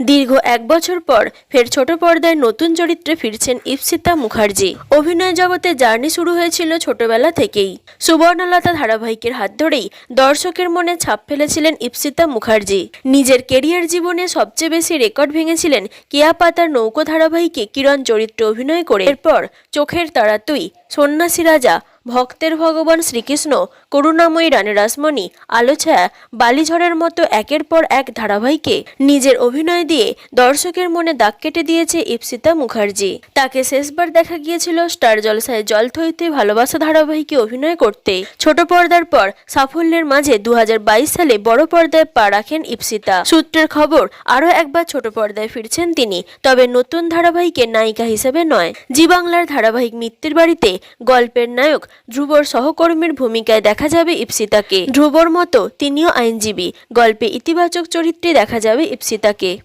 দীর্ঘ এক বছর পর ফের ছোট পর্দায় নতুন চরিত্রে ফিরছেন ইপসিতা মুখার্জি। অভিনয় জগতে জার্নি শুরু হয়েছিল ছোটবেলা থেকেই। সুবর্ণলতা ধারাবাহিকের হাত ধরেই দর্শকের মনে ছাপ ফেলেছিলেন ইপসিতা মুখার্জি। নিজের কেরিয়ার জীবনে সবচেয়ে বেশি রেকর্ড ভেঙেছিলেন কেয়া পাতার নৌকো ধারাবাহিকে কিরণ চরিত্রে অভিনয় করে। এরপর চোখের তারা তুই, সন্ন্যাসী রাজা ভক্তের ভগবান শ্রীকৃষ্ণ, করুণাময়ী রানী রাসমণি আলোছায়া বালিঝড়ের মতো একের পর এক ধারাবাহিকে নিজের অভিনয় দিয়ে দর্শকের মনে দাগ কেটে দিয়েছে ইপসিতা মুখার্জি। তাকে শেষবার দেখা গিয়েছিল স্টার জলসায় জল থইতে ভালোবাসা ধারাবাহিকে অভিনয় করতে। ছোট পর্দার পর সাফল্যের মাঝে দু হাজার বাইশ সালে বড় পর্দায় পা রাখেন ইপসিতা। সূত্রের খবর, আরও একবার ছোট পর্দায় ফিরছেন তিনি, তবে নতুন ধারাবাহিকের নায়িকা হিসেবে নয়। জি বাংলার ধারাবাহিক মিত্রের বাড়িতে গল্পের নায়ক ধ্রুবর সহকর্মীর ভূমিকায় দেখা যাবে ইপসিতাকে। ধ্রুবর মতো তিনিও আইনজীবী। গল্পে ইতিবাচক চরিত্রে দেখা যাবে ইপসিতাকে।